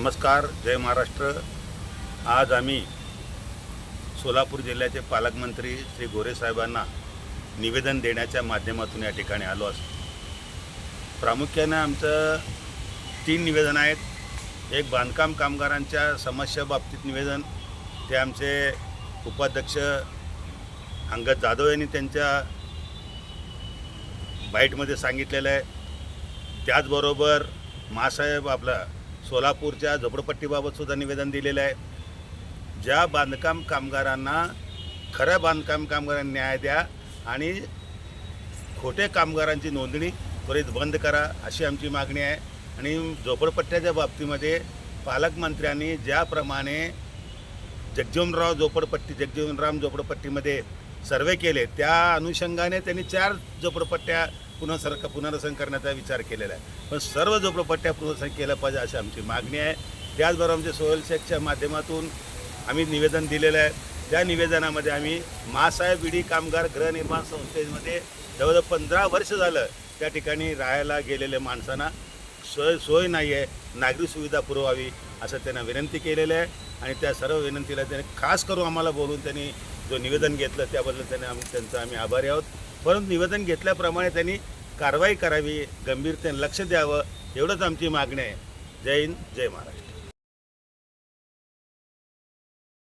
नमस्कार जय महाराष्ट्र. आज आम्ही सोलापूर जिल्ह्याचे पालकमंत्री श्री गोरे साहेबांना निवेदन देण्याच्या माध्यमातून या ठिकाणी आलो असतो प्रामुख्यानं आमचं तीन निवेदन आहेत. एक बांधकाम कामगारांच्या समस्या बाबतीत निवेदन ते आमचे उपाध्यक्ष अंगद जाधव यांनी त्यांच्या बाईटमध्ये सांगितलेलं आहे. त्याचबरोबर मासाहेब आपला सोलापूरच्या झोपडपट्टीबाबत सुद्धा निवेदन दिलेलं आहे. ज्या बांधकाम कामगारांना खऱ्या बांधकाम कामगारांना न्याय द्या आणि खोटे कामगारांची नोंदणी त्वरित बंद करा अशी आमची मागणी आहे. आणि झोपडपट्ट्याच्या बाबतीमध्ये पालकमंत्र्यांनी ज्याप्रमाणे जगजीवनराव झोपडपट्टी जगजीवनराम झोपडपट्टीमध्ये सर्वे केले त्या अनुषंगाने त्यांनी चार झोपडपट्ट्या पुनर्सर पुनर्वसन करण्याचा विचार केलेला आहे. पण सर्व झोपडपट्ट्या पुनर्वसन केल्या पाहिजे अशी आमची मागणी आहे. त्याचबरोबर आमच्या सोयल शेखच्या माध्यमातून आम्ही निवेदन दिलेलं आहे. त्या निवेदनामध्ये आम्ही मासाहेब विडी कामगार गृहनिर्माण संस्थेमध्ये जवळजवळ पंधरा वर्ष झालं त्या ठिकाणी राहायला गेलेल्या माणसांना सोय सोय नाही आहे नागरी सुविधा पुरवावी असं त्यांना विनंती केलेलं आहे. आणि त्या सर्व विनंतीला त्यांनी खास करून आम्हाला बोलून त्यांनी जो निवेदन घेतलं त्याबद्दल त्यांनी आम्ही त्यांचं आम्ही आभारी आहोत. परंतु निवेदन घेतल्याप्रमाणे त्यांनी कारवाई करावी गंभीरतेने लक्ष द्यावं एवढंच आमची मागणी आहे. जय हिंद जय महाराष्ट्र.